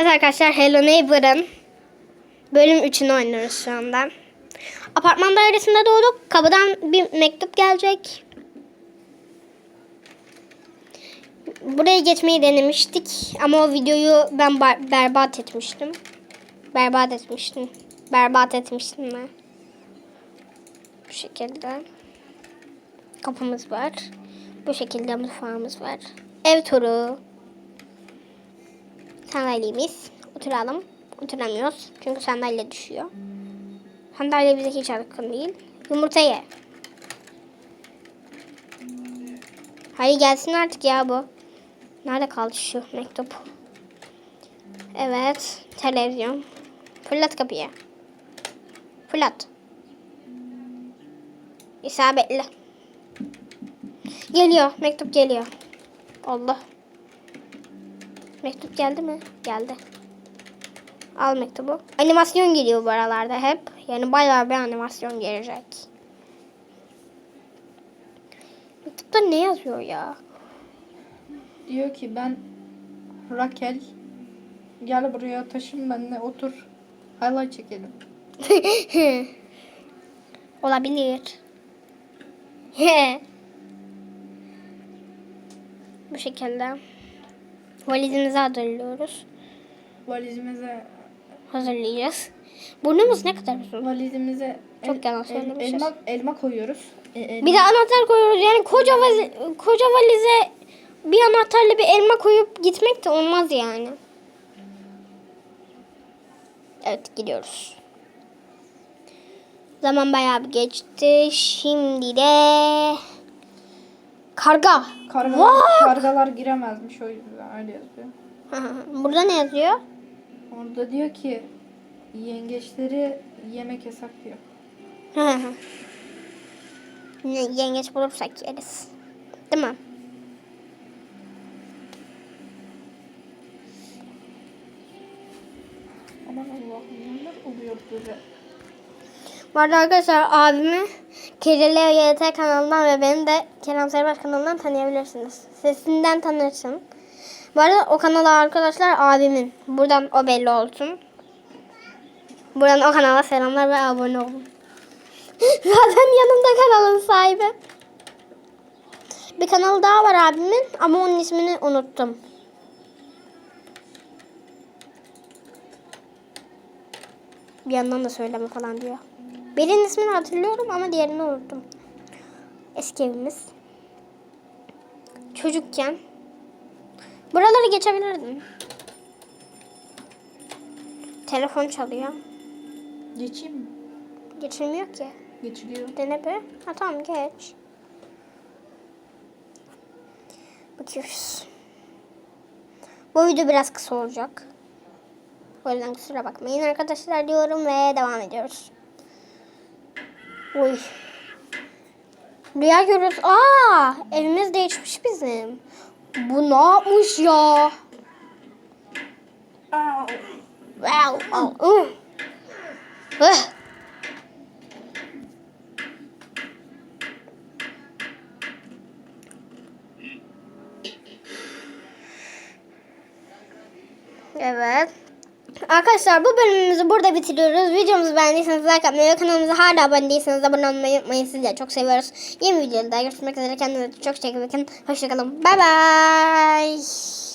Evet arkadaşlar Hello Neighbor'ın bölüm 3'ünü oynuyoruz şu anda. Apartman dairesinde doğduk. Kapıdan bir mektup gelecek. Buraya geçmeyi denemiştik ama o videoyu ben berbat etmiştim. Berbat etmiştim. Berbat etmiştim ben. Bu şekilde. Kapımız var. Bu şekilde mutfağımız var. Ev turu. Sandalyemiz. Oturalım. Oturamıyoruz. Çünkü sandalye düşüyor. Sandalye bize hiç yakın değil. Yumurta ye. Hadi gelsin artık ya bu. Nerede kaldı şu mektup? Evet. Televizyon. Fırlat kapıyı. Fırlat. İsabetli. Geliyor. Mektup geliyor. Allah. Mektup geldi mi? Geldi. Al mektubu. Animasyon geliyor bu aralarda hep. Yani bayağı bir animasyon gelecek. Mektupta ne yazıyor ya? Diyor ki ben Rakel gel buraya taşın benimle otur. Halay çekelim. Olabilir. Bu şekilde. Valizimizi hazırlıyoruz. Valizimize Hazırlayacağız. Burnumuz ne kadar uzun. valizimize Çok yalan söylemişiz. elma, elma koyuyoruz. E, elma- Bir de anahtar koyuyoruz. Yani koca, vazi- koca valize bir anahtarla bir elma koyup gitmek de olmaz yani. Evet gidiyoruz. Zaman bayağı bir geçti. Şimdi de karga. Kargalar, kargalar giremezmiş o yüzden öyle yazıyor. Burada ne yazıyor? Orada diyor ki yengeçleri yemek yasak diyor. Yengeç bulursak yeriz. Değil mi? Aman Allah'ım neler oluyor böyle. Bu arada arkadaşlar abimi Kirilleo YT kanalından ve beni de Kerem Serbaş kanalından tanıyabilirsiniz. Sesinden tanırsın. Bu arada o kanala arkadaşlar abimin. Buradan o belli olsun. Buradan o kanala selamlar ve abone olun. Zaten yanımda kanalın sahibi. Bir kanal daha var abimin ama onun ismini unuttum. Bir yandan da söyleme falan diyor. Birinin ismini hatırlıyorum ama diğerini unuttum. Eski evimiz. Çocukken. Buraları geçebilirdim. Telefon çalıyor. Geçeyim mi? Geçilmiyor ki. Geçiliyor. Dene bir. Ha tamam geç. Bakıyoruz. Bu video biraz kısa olacak. O yüzden kusura bakmayın arkadaşlar diyorum ve devam ediyoruz. Uy. Rüya görüyoruz. Aa, evimiz değişmiş bizim. Bu ne yapmış ya? Wow. Oh. Uh. Evet. Arkadaşlar bu bölümümüzü burada bitiriyoruz. Videomuzu beğendiyseniz like atmayı kanalımıza hala abone değilseniz abone olmayı unutmayın. Sizleri çok seviyoruz. Yeni videoda görüşmek üzere. Kendinize çok iyi bakın. Hoşçakalın. Bay bay.